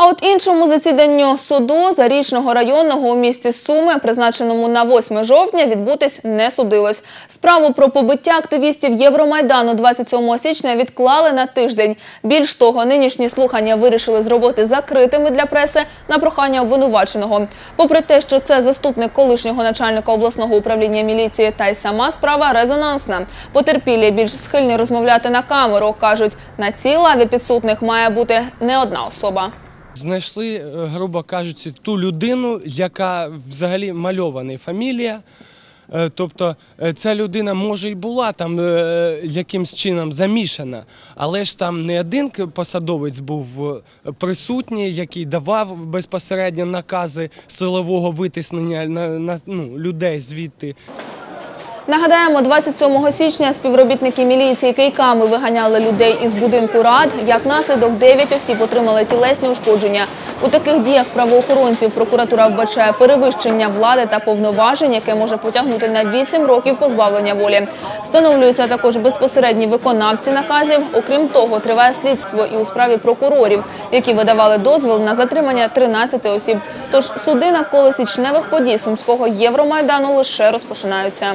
А от іншому засіданню суду Зарічного районного у місті Суми, призначеному на 8 жовтня, відбутись не судилось. Справу про побиття активістів Євромайдану 27 січня відклали на тиждень. Більш того, нинішні слухання вирішили зробити закритими для преси на прохання обвинуваченого. Попри те, що це заступник колишнього начальника обласного управління міліції, та й сама справа резонансна. Потерпілі більш схильні розмовляти на камеру. кажуть, на цій лаві підсудних має бути не одна особа. Знайшли, е, грубо кажучи, ту людину, яка взагалі мальована фамілія. Е, Тобто е, ця людина може і була там якимсь чином замішана, але ж там не один посадовець був присутній, який давав безпосередньо накази силового витиснення на, на ну, людей звідти. Нагадаємо, 27 січня співробітники міліції кийками виганяли людей із будинку рад. Як наслідок, 9 осіб отримали тілесні ушкодження. У таких діях правоохоронців прокуратура вбачає перевищення влади та повноважень, яке може потягнути на 8 років позбавлення волі. Встановлюються також безпосередні виконавці наказів. Окрім того, триває слідство і у справі прокурорів, які видавали дозвіл на затримання 13 осіб. Тож суди навколо січневих подій сумського Євромайдану лише розпочинаються.